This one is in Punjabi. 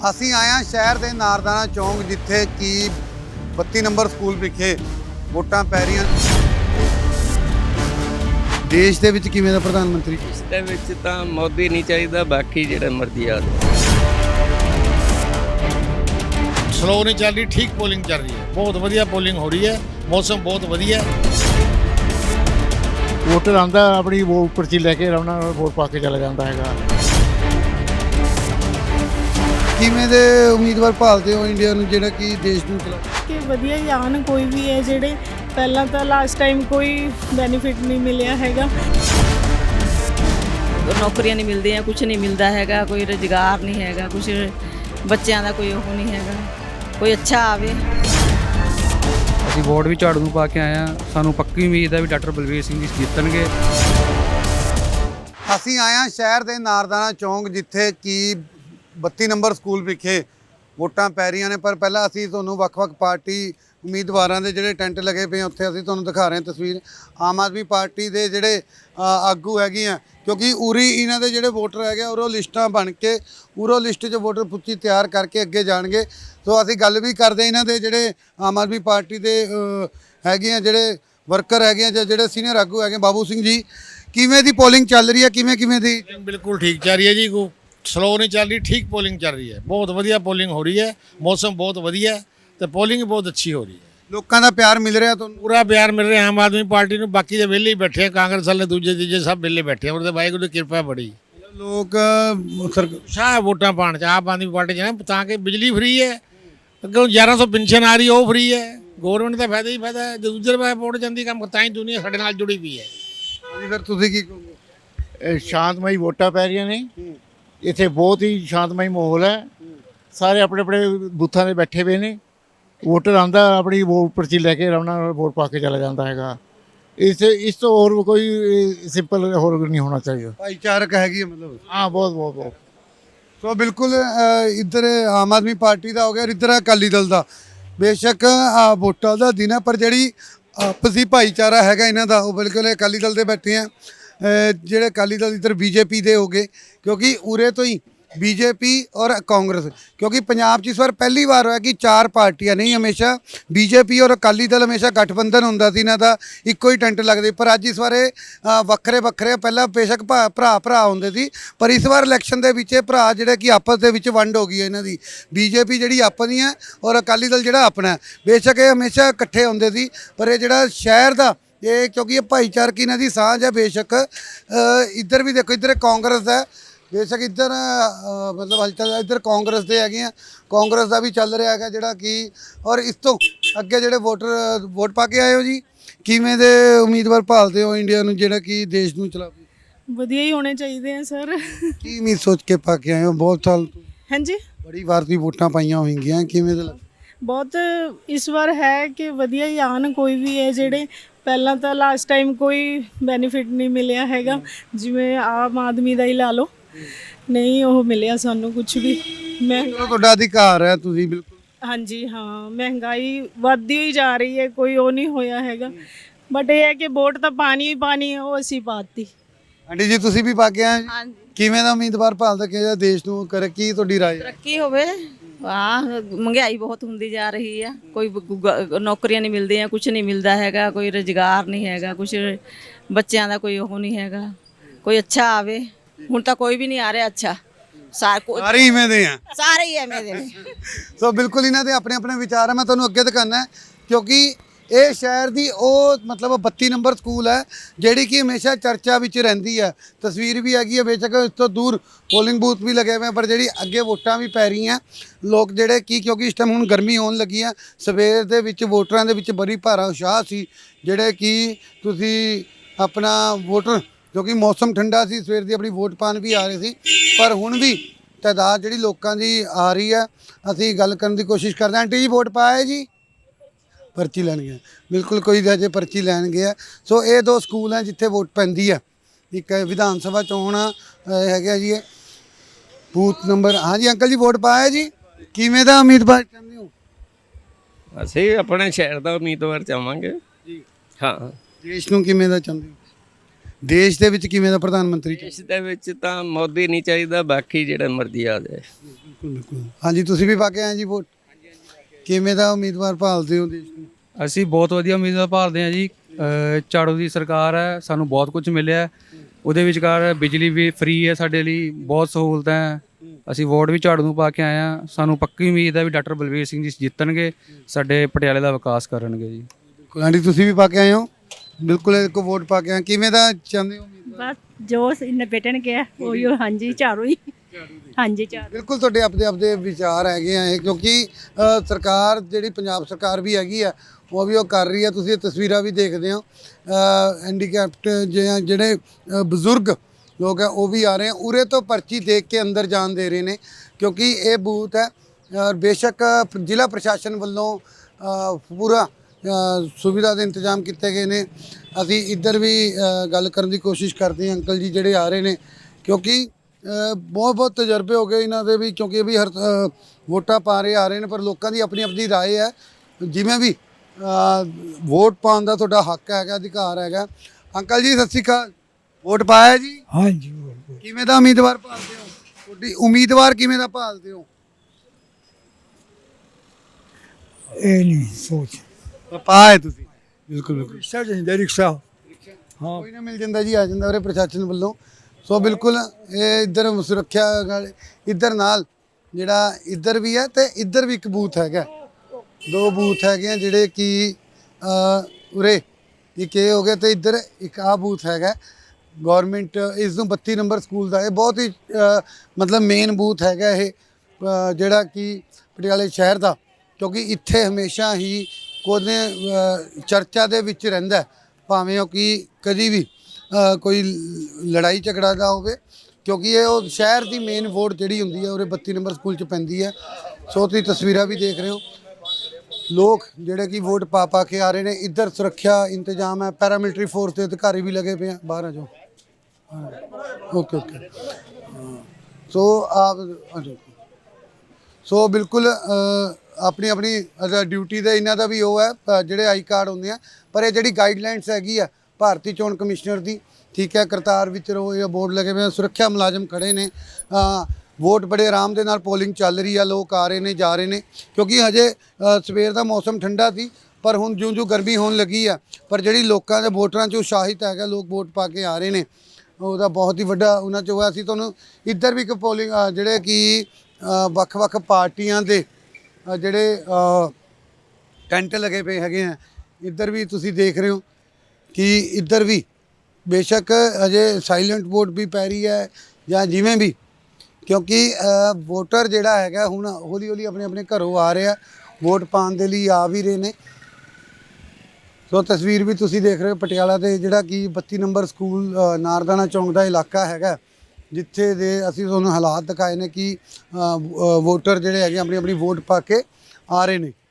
ਅਸੀਂ ਆਏ ਹਾਂ ਸ਼ਹਿਰ ਦੇ ਨਾਰਦਾਨਾ ਚੌਂਕ ਜਿੱਥੇ ਕਿ 32 ਨੰਬਰ ਸਕੂਲ ਵਿਖੇ ਵੋਟਾਂ ਪੈ ਰਹੀਆਂ ਦੇਸ਼ ਦੇ ਵਿੱਚ ਕਿਵੇਂ ਦਾ ਪ੍ਰਧਾਨ ਮੰਤਰੀ? ਇਸ ਦੇ ਵਿੱਚ ਤਾਂ ਮੋਦੀ ਨਹੀਂ ਚਾਹੀਦਾ ਬਾਕੀ ਜਿਹੜੇ ਮਰਜ਼ੀ ਆ। ਸਲੋ ਨਹੀਂ ਚੱਲ ਰਹੀ ਠੀਕ ਪੋਲਿੰਗ ਚੱਲ ਰਹੀ ਹੈ। ਬਹੁਤ ਵਧੀਆ ਪੋਲਿੰਗ ਹੋ ਰਹੀ ਹੈ ਮੌਸਮ ਬਹੁਤ ਵਧੀਆ ਹੈ। ਵੋਟਰ ਆਂਦਾ ਆਪਣੀ ਵੋਟ ਪਰਚੀ ਲੈ ਕੇ ਨਾਲ ਵੋਟ ਪਾ ਕੇ ਚਲਾ ਜਾਂਦਾ ਹੈਗਾ। ਕਿਵੇਂ ਦੇ ਉਮੀਦਵਾਰ ਭਾਲਦੇ ਹੋ ਇੰਡੀਆ ਨੂੰ ਜਿਹੜਾ ਕਿ ਦੇਸ਼ ਨੂੰ ਚਲਾ ਕਿ ਵਧੀਆ ਆਉਣ ਕੋਈ ਵੀ ਹੈ ਜਿਹੜੇ ਪਹਿਲਾਂ ਤਾਂ ਲਾਸਟ ਟਾਈਮ ਕੋਈ ਬੈਨੀਫਿਟ ਨਹੀਂ ਮਿਲਿਆ ਹੈਗਾ। ਨੌਕਰੀਆਂ ਨਹੀਂ ਮਿਲਦੀਆਂ ਕੁਝ ਨਹੀਂ ਮਿਲਦਾ ਹੈਗਾ ਕੋਈ ਰੁਜ਼ਗਾਰ ਨਹੀਂ ਹੈਗਾ ਕੁਝ ਬੱਚਿਆਂ ਦਾ ਕੋਈ ਉਹ ਨਹੀਂ ਹੈਗਾ ਕੋਈ ਅੱਛਾ ਆਵੇ। ਅਸੀਂ ਵੋਟ ਵੀ ਝਾੜੂ ਨੂੰ ਪਾ ਕੇ ਆਏ ਆ ਸਾਨੂੰ ਪੱਕੀ ਉਮੀਦ ਹੈ ਵੀ ਡਾਕਟਰ ਬਲਵੀਰ ਸਿੰਘ ਜੀ ਜਿੱਤਣਗੇ। ਅਸੀਂ ਆਏ ਹਾਂ ਸ਼ਹਿਰ ਦੇ ਨਾਰਦਾਨਾ ਚੌਂਕ ਜਿੱਥੇ ਕਿ 32 ਨੰਬਰ ਸਕੂਲ ਵਿਖੇ ਵੋਟਾਂ ਪੈ ਰਹੀਆਂ ਨੇ ਪਰ ਪਹਿਲਾਂ ਅਸੀਂ ਤੁਹਾਨੂੰ ਵੱਖ-ਵੱਖ ਪਾਰਟੀ ਉਮੀਦਵਾਰਾਂ ਦੇ ਜਿਹੜੇ ਟੈਂਟ ਲੱਗੇ ਪਏ ਉੱਥੇ ਅਸੀਂ ਤੁਹਾਨੂੰ ਦਿਖਾ ਰਹੇ ਹਾਂ ਤਸਵੀਰ। ਆਮ ਆਦਮੀ ਪਾਰਟੀ ਦੇ ਜਿਹੜੇ ਆਗੂ ਹੈਗੇ ਆ ਕਿਉਂਕਿ ਉਰੀ ਇਹਨਾਂ ਦੇ ਜਿਹੜੇ ਵੋਟਰ ਹੈਗੇ ਆ, ਉਰੋਂ ਲਿਸਟਾਂ ਬਣ ਕੇ ਉਰੋਂ ਲਿਸਟ 'ਚ ਵੋਟਰ ਪੁੱਛੀ ਤਿਆਰ ਕਰਕੇ ਅੱਗੇ ਜਾਣਗੇ। ਸੋ ਅਸੀਂ ਗੱਲ ਵੀ ਕਰਦੇ ਇਹਨਾਂ ਦੇ ਜਿਹੜੇ ਆਮ ਆਦਮੀ ਪਾਰਟੀ ਦੇ ਹੈਗੇ ਆ ਜਿਹੜੇ ਵਰਕਰ ਹੈਗੇ ਆ ਜਾਂ ਜਿਹੜੇ ਸੀਨੀਅਰ ਆਗੂ ਹੈਗੇ ਬਾਬੂ ਸਿੰਘ ਜੀ ਕਿਵੇਂ ਦੀ ਪੋਲਿੰਗ ਚੱਲ ਰਹੀ ਹੈ ਕਿਵੇਂ ਕਿਵੇਂ ਦੀ? ਬਿਲਕੁਲ ਠੀਕ ਚੱਲ ਰਹੀ ਹੈ ਜੀ ਕੋ ਸਲੋ ਨਹੀਂ ਚੱਲ ਰਹੀ ਠੀਕ ਪੋਲਿੰਗ ਚੱਲ ਰਹੀ ਹੈ। ਬਹੁਤ ਵਧੀਆ ਪੋਲਿੰਗ ਹੋ ਰਹੀ ਹੈ ਮੌਸਮ ਬਹੁਤ ਵਧੀਆ ਹੈ ਤੇ ਪੋਲਿੰਗ ਬਹੁਤ ਅੱਛੀ ਹੋ ਰਹੀ ਹੈ। ਲੋਕਾਂ ਦਾ ਪਿਆਰ ਮਿਲ ਰਿਹਾ ਤੁਹਾਨੂੰ? ਪੂਰਾ ਪਿਆਰ ਮਿਲ ਰਿਹਾ ਆਮ ਆਦਮੀ ਪਾਰਟੀ ਨੂੰ ਬਾਕੀ ਦੇ ਵਿਹਲੇ ਹੀ ਬੈਠੇ ਆ ਕਾਂਗਰਸ ਵਾਲੇ ਦੂਜੇ ਤੀਜੇ ਸਭ ਵਿਹਲੇ ਬੈਠੇ ਆ ਉਹਦੇ ਵਾਹਿਗੁਰੂ ਦੀ ਕਿਰਪਾ ਬੜੀ। ਲੋਕ ਸਰ ਸ਼ਾਹ ਵੋਟਾਂ ਪਾਣ ਚ ਆਪ ਆਦਮੀ ਪਾਰਟੀ ਨਾ ਤਾਂ ਕਿ ਬਿਜਲੀ ਫ੍ਰੀ ਹੈ ਅੱਗੇ 1100 ਪੈਨਸ਼ਨ ਆ ਰਹੀ ਉਹ ਫ੍ਰੀ ਹੈ। ਗਵਰਨਮੈਂਟ ਦਾ ਫਾਇਦਾ ਹੀ ਫਾਇਦਾ ਹੈ ਜੇ ਦੂਜੇ ਪਾਸੇ ਵੋਟ ਜਾਂਦੀ ਕੰਮ ਤਾਂ ਹੀ ਦੁਨੀਆ ਸਾਡੇ ਨਾਲ ਜੁੜੀ ਵੀ ਹੈ। ਹਾਂਜੀ ਫਿਰ ਤੁਸੀਂ ਕੀ ਕਹੋਗੇ? ਇਹ ਸ਼ਾਂਤਮਈ ਵੋਟਾਂ ਪੈ ਰਹੀਆਂ ਨੇ। ਇੱਥੇ ਬਹੁਤ ਹੀ ਸ਼ਾਂਤਮਈ ਮਾਹੌਲ ਹੈ। ਸਾਰੇ ਆਪਣੇ ਆਪਣੇ ਬੂਥਾਂ ਦੇ ਬੈਠੇ ਹੋਏ ਨੇ। ਵੋਟਰ ਆਂਦਾ ਆਪਣੀ ਵੋਟ ਪਰਚੀ ਲੈ ਕੇ ਆਰਾਮ ਨਾਲ ਵੋਟ ਪਾ ਕੇ ਚਲਾ ਜਾਂਦਾ ਹੈਗਾ। ਇਸ ਇਸ ਤੋਂ ਹੋਰ ਕੋਈ ਸਿੰਪਲ ਹੋਰ ਨਹੀਂ ਹੋਣਾ ਚਾਹੀਦਾ। ਭਾਈਚਾਰਕ ਹੈਗੀ ਹੈ ਮਤਲਬ। ਹਾਂ ਬਹੁਤ ਬਹੁਤ ਬਹੁਤ। ਸੋ ਬਿਲਕੁਲ ਇੱਧਰ ਆਮ ਆਦਮੀ ਪਾਰਟੀ ਦਾ ਹੋ ਗਿਆ ਇੱਧਰ ਅਕਾਲੀ ਦਲ ਦਾ। ਬੇਸ਼ੱਕ ਵੋਟਾਂ ਦਾ ਦਿਨ ਹੈ ਪਰ ਜਿਹੜੀ ਆਪਸੀ ਭਾਈਚਾਰਾ ਹੈਗਾ ਇਹਨਾਂ ਦਾ ਉਹ ਬਿਲਕੁਲ ਅਕਾਲੀ ਦਲ ਦੇ ਬੈਠੇ ਆ ਜਿਹੜੇ ਅਕਾਲੀ ਦਲ ਇੱਧਰ ਬੀਜੇਪੀ ਦੇ ਹੋ ਗਏ, ਕਿਉਂਕਿ ਉਰੇ ਤੋਂ ਹੀ ਬੀਜੇਪੀ ਔਰ ਕਾਂਗਰਸ, ਕਿਉਂਕਿ ਪੰਜਾਬ 'ਚ ਇਸ ਵਾਰ ਪਹਿਲੀ ਵਾਰ ਹੋਇਆ ਕਿ ਚਾਰ ਪਾਰਟੀਆਂ ਨਹੀਂ ਹਮੇਸ਼ਾ ਬੀਜੇਪੀ ਔਰ ਅਕਾਲੀ ਦਲ ਹਮੇਸ਼ਾ ਗਠਬੰਧਨ ਹੁੰਦਾ ਸੀ, ਇਹਨਾਂ ਦਾ ਇੱਕੋ ਹੀ ਟੈਂਟ ਲੱਗਦੇ, ਪਰ ਅੱਜ ਇਸ ਵਾਰ ਇਹ ਵੱਖਰੇ ਵੱਖਰੇ ਪਹਿਲਾਂ ਬੇਸ਼ੱਕ ਭਾ- ਭਰਾ ਭਰਾ ਹੁੰਦੇ ਸੀ, ਪਰ ਇਸ ਵਾਰ ਇਲੈਕਸ਼ਨ ਦੇ ਵਿੱਚ ਇਹ ਭਰਾ ਜਿਹੜੇ ਕਿ ਆਪਸ ਦੇ ਵਿੱਚ ਵੰਡ ਹੋ ਗਈ ਹੈ ਇਹਨਾਂ ਦੀ, ਬੀਜੇਪੀ ਜਿਹੜੀ ਆਪਣੀ ਹੈ ਔਰ ਅਕਾਲੀ ਦਲ ਜਿਹੜਾ ਆਪਣਾ ਬੇਸ਼ੱਕ ਇਹ ਹਮੇਸ਼ਾ ਇਕੱਠੇ ਹੁੰਦੇ ਸੀ, ਪਰ ਇਹ ਜਿਹੜਾ ਸ਼ਹਿਰ ਦਾ ਇਹ ਕਿਉਂਕਿ ਇਹ ਭਾਈਚਾਰਕ ਇਹਨਾਂ ਦੀ ਸਾਂਝ ਹੈ ਬੇਸ਼ੱਕ ਇੱਧਰ ਵੀ ਦੇਖੋ ਇੱਧਰ ਕਾਂਗਰਸ ਹੈ। ਬੇਸ਼ੱਕ ਇੱਧਰ ਮਤਲਬ ਹਲਚਲ ਇੱਧਰ ਕਾਂਗਰਸ ਦੇ ਹੈਗੇ ਆ। ਕਾਂਗਰਸ ਦਾ ਵੀ ਚੱਲ ਰਿਹਾ ਹੈਗਾ ਜਿਹੜਾ ਕਿ ਔਰ ਇਸ ਤੋਂ ਅੱਗੇ ਜਿਹੜੇ ਵੋਟਰ ਵੋਟ ਪਾ ਕੇ ਆਏ ਹੋ ਜੀ ਕਿਵੇਂ ਦੇ ਉਮੀਦਵਾਰ ਭਾਲਦੇ ਹੋ ਇੰਡੀਆ ਨੂੰ ਜਿਹੜਾ ਕਿ ਦੇਸ਼ ਨੂੰ ਚਲਾਵੇ ਵਧੀਆ ਹੀ ਹੋਣੇ ਚਾਹੀਦੇ ਆ ਸਰ। ਕੀ ਉਮੀਦ ਸੋਚ ਕੇ ਪਾ ਕੇ ਆਏ ਹੋ? ਬਹੁਤ ਸਾਲ ਤੋਂ ਹਾਂਜੀ। ਬੜੀ ਵਾਰ ਦੀ ਵੋਟਾਂ ਪਾਈਆਂ ਹੋਈਆਂ ਕਿਵੇਂ ਦੇ ਬਹੁਤ ਇਸ ਵਾਰ ਹੈ ਕਿ ਵਧੀਆ ਹੀ ਆਉਣ ਕੋਈ ਵੀ ਹੈ ਜਿਹੜੇ ਪਹਿਲਾਂ ਤਾਂ ਲਾਸਟ ਟਾਈਮ ਕੋਈ ਬੈਨੀਫਿਟ ਨਹੀਂ ਮਿਲਿਆ ਹੈਗਾ। ਜਿਵੇਂ ਆਮ ਆਦਮੀ ਦਾ ਹੀ ਲਾ ਲਓ। ਨਹੀਂ ਉਹ ਮਿਲਿਆ ਸਾਨੂੰ ਕੁਝ ਵੀ। ਮੈਂ ਚਲੋ ਤੁਹਾਡਾ ਅਧਿਕਾਰ ਹੈ ਤੁਸੀਂ ਬਿਲਕੁਲ ਹਾਂਜੀ ਹਾਂ ਮਹਿੰਗਾਈ ਵੱਧਦੀ ਹੋਈ ਜਾ ਰਹੀ ਹੈ ਕੋਈ ਉਹ ਨਹੀਂ ਹੋਇਆ ਹੈਗਾ। ਬਟ ਇਹ ਹੈ ਕਿ ਵੋਟ ਤਾਂ ਪਾਣੀ ਹੀ ਪਾਣੀ ਹੈ ਉਹ ਅਸੀਂ ਪਾਤੀ। ਆਂਟੀ ਜੀ ਤੁਸੀਂ ਵੀ ਪਾ ਕੇ ਆਏ ਜੀ? ਕਿਵੇਂ ਦਾ ਉਮੀਦਵਾਰ ਭਾਲਦੇ ਕਿ ਜਿਹੜਾ ਦੇਸ਼ ਨੂੰ ਕਰੇ ਕੀ ਤੁਹਾਡੀ ਰਾਏ ਹੈ? ਤਰੱਕੀ ਹੋਵੇ। ਆਹ ਮਹਿੰਗਾਈ ਬਹੁਤ ਹੁੰਦੀ ਜਾ ਰਹੀ ਆ। ਕੋਈ ਗ- ਨੌਕਰੀਆਂ ਨਹੀਂ ਮਿਲਦੀਆਂ ਕੁਝ ਨਹੀਂ ਮਿਲਦਾ ਹੈਗਾ ਕੋਈ ਰੁਜ਼ਗਾਰ ਨਹੀਂ ਹੈਗਾ ਕੁਝ ਬੱਚਿਆਂ ਦਾ ਕੋਈ ਉਹ ਨਹੀਂ ਹੈਗਾ। ਕੋਈ ਅੱਛਾ ਆਵੇ ਹੁਣ ਤਾਂ ਕੋਈ ਵੀ ਨਹੀਂ ਆ ਰਿਹਾ ਅੱਛਾ। ਸਾਰ ਕੋ- ਸਾਰੇ ਇਵੇਂ ਦੇ ਆ। ਸਾਰੇ ਹੀ ਐਵੇਂ ਦੇ ਨੇ। ਸੋ ਬਿਲਕੁਲ ਇਹਨਾਂ ਦੇ ਆਪਣੇ ਆਪਣੇ ਵਿਚਾਰ ਹੈ ਮੈਂ ਤੁਹਾਨੂੰ ਅੱਗੇ ਦਿਖਾਣਾ ਕਿਉਂਕਿ ਇਹ ਸ਼ਹਿਰ ਦੀ ਉਹ ਮਤਲਬ 32 ਨੰਬਰ ਸਕੂਲ ਹੈ ਜਿਹੜੀ ਕਿ ਹਮੇਸ਼ਾ ਚਰਚਾ ਵਿੱਚ ਰਹਿੰਦੀ ਹੈ। ਤਸਵੀਰ ਵੀ ਹੈਗੀ ਹੈ ਬੇਸ਼ੱਕ ਇਸ ਤੋਂ ਦੂਰ ਪੋਲਿੰਗ ਬੂਥ ਵੀ ਲੱਗੇ ਹੋਏ ਆ, ਪਰ ਜਿਹੜੀ ਅੱਗੇ ਵੋਟਾਂ ਵੀ ਪੈ ਰਹੀਆਂ ਲੋਕ ਜਿਹੜੇ ਕੀ ਕਿਉਂਕਿ ਇਸ ਟਾਈਮ ਹੁਣ ਗਰਮੀ ਹੋਣ ਲੱਗੀ ਆ ਸਵੇਰ ਦੇ ਵਿੱਚ ਵੋਟਰਾਂ ਦੇ ਵਿੱਚ ਬੜੀ ਭਾਰਾ ਉਤਸ਼ਾਹ ਸੀ ਜਿਹੜੇ ਕਿ ਤੁਸੀਂ ਆਪਣਾ ਵੋਟਰ ਕਿਉਂਕਿ ਮੌਸਮ ਠੰਡਾ ਸੀ ਸਵੇਰ ਦੀ ਆਪਣੀ ਵੋਟ ਪਾਣ ਵੀ ਆ ਰਹੇ ਸੀ ਪਰ ਹੁਣ ਵੀ ਤਾਦਾਦ ਜਿਹੜੀ ਲੋਕਾਂ ਦੀ ਆ ਰਹੀ ਹੈ ਅਸੀਂ ਗੱਲ ਕਰਨ ਦੀ ਕੋਸ਼ਿਸ਼ ਕਰਦੇ ਹਾਂ। ਆਂਟੀ ਜੀ ਵੋਟ ਪਾਏ ਜੀ? ਪਰਚੀ ਲੈਣ ਗਿਆ ਬਿਲਕੁਲ ਕੋਈ ਅਜੇ ਪਰਚੀ ਲੈਣ ਗਿਆ ਸੋ ਇਹ ਦੋ ਸਕੂਲ ਹੈ ਜਿੱਥੇ ਵੋਟ ਪੈਂਦੀ ਹੈ ਇੱਕ ਵਿਧਾਨ ਸਭਾ ਚੋਣ ਹੈਗਾ ਜੀ ਇਹ। ਬੂਥ ਨੰਬਰ ਹਾਂਜੀ ਅੰਕਲ ਜੀ ਵੋਟ ਪਾਇਆ ਜੀ? ਕਿਵੇਂ ਦਾ ਉਮੀਦਵਾਰ ਚਾਹੁੰਦੇ ਹੋ? ਅਸੀਂ ਆਪਣੇ ਸ਼ਹਿਰ ਦਾ ਉਮੀਦਵਾਰ ਚਾਹਾਂਗੇ। ਜੀ। ਹਾਂ। ਦੇਸ਼ ਨੂੰ ਕਿਵੇਂ ਦਾ ਚਾਹੁੰਦੇ ਹੋ? ਦੇਸ਼ ਦੇ ਵਿੱਚ ਕਿਵੇਂ ਦਾ ਪ੍ਰਧਾਨ ਮੰਤਰੀ? ਦੇਸ਼ ਦੇ ਵਿੱਚ ਤਾਂ ਮੋਦੀ ਨਹੀਂ ਚਾਹੀਦਾ ਬਾਕੀ ਜਿਹੜਾ ਮਰਜ਼ੀ ਆ ਜਾਏ। ਬਿਲਕੁਲ ਬਿਲਕੁਲ। ਹਾਂਜੀ ਤੁਸੀਂ ਵੀ ਪਾ ਕੇ ਆਏ ਜੀ ਵੋਟ? ਕਿਵੇਂ ਦਾ ਉਮੀਦਵਾਰ ਭਾਲਦੇ ਹੋ ਦੇਸ਼ ਨੂੰ? ਅਸੀਂ ਬਹੁਤ ਵਧੀਆ ਉਮੀਦਵਾਰ ਭਾਲਦੇ ਹਾਂ ਜੀ। ਅ, ਝਾੜੂ ਦੀ ਸਰਕਾਰ ਹੈ ਸਾਨੂੰ ਬਹੁਤ ਕੁਝ ਮਿਲਿਆ ਹੈ। ਉਹਦੇ ਵਿਚਕਾਰ ਬਿਜਲੀ ਵੀ ਫ੍ਰੀ ਹੈ ਸਾਡੇ ਲਈ ਬਹੁਤ ਸਹੂਲਤਾਂ ਹੈ। ਅਸੀਂ ਵੋਟ ਵੀ ਝਾੜੂ ਨੂੰ ਪਾ ਕੇ ਆਏ ਹਾਂ। ਸਾਨੂੰ ਪੱਕੀ ਉਮੀਦ ਹੈ ਵੀ ਡਾਕਟਰ ਬਲਵੀਰ ਸਿੰਘ ਜੀ ਜਿੱਤਣਗੇ ਸਾਡੇ ਪਟਿਆਲੇ ਦਾ ਵਿਕਾਸ ਕਰਨਗੇ ਜੀ। ਬਿਲਕੁਲ ਆਂਟੀ ਤੁਸੀਂ ਵੀ ਪਾ ਕੇ ਆਏ ਹੋ? ਬਿਲਕੁਲ ਇੱਕ ਵੋਟ ਪਾ ਕੇ ਆਏ ਕਿਵੇਂ ਦਾ ਚਾਹੁੰਦੇ ਹੋ ਉਮੀਦਵਾਰ? ਬਸ ਜੋ ਇਨ ਬੇਟੇ ਨੇ ਕਿਹਾ ਉਹ ਹਾਂਜੀ ਝਾੜੂ ਹੀ। ਹਾਂਜੀ ਝਾੜੂ ਬਿਲਕੁਲ ਤੁਹਾਡੇ ਆਪਦੇ ਆਪਦੇ ਵਿਚਾਰ ਹੈਗੇ ਆ ਇਹ ਕਿਉਂਕਿ ਅ, ਸਰਕਾਰ ਜਿਹੜੀ ਪੰਜਾਬ ਸਰਕਾਰ ਵੀ ਹੈਗੀ ਆ ਉਹ ਵੀ ਉਹ ਕਰ ਰਹੀ ਆ। ਤੁਸੀਂ ਇਹ ਤਸਵੀਰਾਂ ਵੀ ਦੇਖਦੇ ਹੋ। ਹੈਂਡੀਕੈਪਟ ਜਿਹੜੇ ਅ, ਬਜ਼ੁਰਗ ਲੋਕ ਆ ਉਹ ਵੀ ਆ ਰਹੇ ਆ। ਉਰੇ ਤੋਂ ਪਰਚੀ ਦੇਖ ਕੇ ਅੰਦਰ ਜਾਣ ਦੇ ਰਹੇ ਨੇ ਕਿਉਂਕਿ ਇਹ ਬੂਥ ਹੈ। ਔਰ ਬੇਸ਼ੱਕ ਜ਼ਿਲ੍ਹਾ ਪ੍ਰਸ਼ਾਸਨ ਵੱਲੋਂ ਅ, ਪੂਰਾ ਅ, ਸੁਵਿਧਾ ਦੇ ਇੰਤਜ਼ਾਮ ਕੀਤੇ ਗਏ ਨੇ। ਅਸੀਂ ਇੱਧਰ ਵੀ ਅ, ਗੱਲ ਕਰਨ ਦੀ ਕੋਸ਼ਿਸ਼ ਕਰਦੇ ਹਾਂ ਅੰਕਲ ਜੀ ਜਿਹੜੇ ਆ ਰਹੇ ਨੇ ਕਿਉਂਕਿ ਬਹੁਤ ਬਹੁਤ ਤਜਰਬੇ ਹੋ ਗਏ ਇਹਨਾਂ ਦੇ ਵੀ ਕਿਉਂਕਿ ਇਹ ਵੀ ਹਰ ਅ, ਵੋਟਾਂ ਪਾ ਰਹੇ ਆ ਰਹੇ ਨੇ ਪਰ ਲੋਕਾਂ ਦੀ ਆਪਣੀ ਆਪਣੀ رائے ਹੈ ਜਿਵੇਂ ਵੀ ਅ, ਵੋਟ ਪਾਉਣ ਦਾ ਤੁਹਾਡਾ ਹੱਕ ਹੈਗਾ ਅਧਿਕਾਰ ਹੈਗਾ ਅੰਕਲ ਜੀ ਸਤਿ ਸ਼੍ਰੀ ਅਕਾਲ ਵੋਟ ਪਾਇਆ ਜੀ ਹਾਂਜੀ ਕਿਵੇਂ ਦਾ ਉਮੀਦਵਾਰ ਭਾਲਦੇ ਹੋ ਤੁਹਾਡੀ ਉਮੀਦਵਾਰ ਕਿਵੇਂ ਦਾ ਭਾਲਦੇ ਹੋ ਇਹ ਨਹੀਂ ਸੋਚ ਪਾਇਆ ਤੁਸੀਂ ਬਿਲਕੁਲ ਬਿਲਕੁਲ ਰਿਕਸ਼ਾ ਜਿੰਦਾ ਰਿਕਸ਼ਾ ਹਾਂ ਕੋਈ ਨਾ ਮਿਲ ਜਾਂਦਾ ਜੀ ਆ ਜਾਂਦਾ ਉਰੇ ਪ੍ਰਸ਼ਾਸਨ ਵੱਲੋਂ ਸੋ ਬਿਲਕੁਲ, ਇਹ ਇੱਧਰ ਸੁਰੱਖਿਆ ਨਾਲ- ਇੱਧਰ ਨਾਲ ਜਿਹੜਾ ਇੱਧਰ ਵੀ ਹੈ ਤੇ ਇੱਧਰ ਵੀ ਇੱਕ ਬੂਥ ਹੈਗਾ। ਦੋ ਬੂਥ ਹੈਗੇ ਆ ਜਿਹੜੇ ਕਿ ਉਰੇ ਇੱਕ ਇਹ ਹੋ ਗਿਆ ਤੇ ਇੱਧਰ ਇੱਕ ਆ ਬੂਥ ਹੈਗਾ। ਗਵਰਨਮੈਂਟ ਇਸ ਨੂੰ 32 ਨੰਬਰ ਸਕੂਲ ਦਾ, ਇਹ ਬਹੁਤ ਹੀ ਮਤਲਬ ਮੇਨ ਬੂਥ ਹੈਗਾ ਇਹ ਜਿਹੜਾ ਕਿ ਪਟਿਆਲੇ ਸ਼ਹਿਰ ਦਾ। ਕਿਉਂਕਿ ਇੱਥੇ ਹਮੇਸ਼ਾ ਹੀ ਕੋਨੇ ਚਰਚਾ ਦੇ ਵਿੱਚ ਰਹਿੰਦਾ ਭਾਵੇਂ ਉਹ ਕਿ ਕਦੀ ਵੀ ਕੋਈ ਲ- ਲੜਾਈ ਝਗੜਾ ਦਾ ਹੋਵੇ, ਕਿਉਂਕਿ ਇਹ ਉਹ ਸ਼ਹਿਰ ਦੀ ਮੇਨ ਵੋਟ ਜਿਹੜੀ ਹੁੰਦੀ ਹੈ ਉਹਦੇ 32 ਨੰਬਰ ਸਕੂਲ 'ਚ ਪੈਂਦੀ ਹੈ। ਸੋ ਤੁਸੀਂ ਤਸਵੀਰਾਂ ਵੀ ਦੇਖ ਰਹੇ ਹੋ। ਲੋਕ ਜਿਹੜੇ ਕਿ ਵੋਟ ਪਾ ਪਾ ਕੇ ਆ ਰਹੇ ਨੇ, ਇੱਧਰ ਸੁਰੱਖਿਆ ਇੰਤਜ਼ਾਮ ਹੈ ਪੈਰਾਮਿਲਟਰੀ ਫੋਰਸ ਦੇ ਅਧਿਕਾਰੀ ਵੀ ਲੱਗੇ ਪਏ ਆ। ਬਾਹਰ ਆ ਜਾਓ। ਓਕੇ ਓਕੇ ਸੋ ਆਪ ਸੋ ਬਿਲਕੁਲ ਆਪਣੀ ਆਪਣੀ ਡਿਊਟੀ ਦੇ ਇਹਨਾਂ ਦਾ ਵੀ ਉਹ ਹੈ ਜਿਹੜੇ ਆਈ ਕਾਰਡ ਹੁੰਦੇ ਆ, ਪਰ ਇਹ ਜਿਹੜੀ ਗਾਈਡਲਾਈਨਸ ਹੈਗੀ ਆ ਭਾਰਤੀ ਚੋਣ ਕਮਿਸ਼ਨਰ ਦੀ, ਠੀਕ ਹੈ, ਕਰਤਾਰ ਵਿੱਚ ਰੋ ਇਹ ਬੋਰਡ ਲੱਗੇ ਹੋਏ ਸੁਰੱਖਿਆ ਮੁਲਾਜ਼ਮ ਖੜੇ ਨੇ। ਵੋਟ ਬੜੇ ਆਰਾਮ ਦੇ ਨਾਲ ਪੋਲਿੰਗ ਚੱਲ ਰਹੀ ਆ, ਲੋਕ ਆ ਰਹੇ ਨੇ, ਜਾ ਰਹੇ ਨੇ, ਕਿਉਂਕਿ ਹਜੇ ਸਵੇਰ ਦਾ ਮੌਸਮ ਠੰਡਾ ਸੀ, ਪਰ ਹੁਣ ਜਿਉਂ-ਜਿਉਂ ਗਰਮੀ ਹੋਣ ਲੱਗੀ ਆ, ਪਰ ਜਿਹੜੀ ਲੋਕਾਂ ਦੇ ਵੋਟਰਾਂ 'ਚ ਉਤਸ਼ਾਹਿਤ ਹੈਗਾ, ਲੋਕ ਵੋਟ ਪਾ ਕੇ ਆ ਰਹੇ ਨੇ, ਉਹਦਾ ਬਹੁਤ ਹੀ ਵੱਡਾ ਉਹਨਾਂ 'ਚ ਹੋਇਆ ਸੀ। ਤੁਹਾਨੂੰ ਇੱਧਰ ਵੀ ਇੱਕ ਪੋਲਿੰਗ ਜਿਹੜੇ ਕਿ ਵੱਖ-ਵੱਖ ਪਾਰਟੀਆਂ ਦੇ ਜਿਹੜੇ ਟੈਂਟ ਲਗੇ ਪਏ ਹੈਗੇ ਆ, ਇੱਧਰ ਵੀ ਤੁਸੀਂ ਦੇਖ ਰਹੇ ਹੋ ਕਿ ਇੱਧਰ ਵੀ ਬੇਸ਼ੱਕ ਅਜੇ ਸਾਇਲੈਂਟ ਵੋਟ ਵੀ ਪੈ ਰਹੀ ਹੈ ਜਾਂ ਜਿਵੇਂ ਵੀ ਕਿਉਂਕਿ ਵੋਟਰ ਜਿਹੜਾ ਹੈਗਾ ਹੁਣ ਹੌਲੀ ਹੌਲੀ ਆਪਣੇ ਆਪਣੇ ਘਰੋਂ ਆ ਰਿਹਾ ਵੋਟ ਪਾਉਣ ਦੇ ਲਈ ਆ ਵੀ ਰਹੇ ਨੇ। ਸੋ ਤਸਵੀਰ ਵੀ ਤੁਸੀਂ ਦੇਖ ਰਹੇ ਹੋ ਪਟਿਆਲਾ ਦੇ ਜਿਹੜਾ ਕਿ 32 ਨੰਬਰ ਸਕੂਲ ਅ, ਨਾਰਦਾਨਾ ਚੌਂਕ ਦਾ ਇਲਾਕਾ ਹੈਗਾ ਜਿੱਥੇ ਦੇ ਅਸੀਂ ਤੁਹਾਨੂੰ ਹਾਲਾਤ ਦਿਖਾਏ ਨੇ ਕਿ ਵੋਟਰ ਜਿਹੜੇ ਹੈਗੇ ਆਪਣੀ ਆਪਣੀ ਵੋਟ ਪਾ ਕੇ ਆ ਰਹੇ ਨੇ।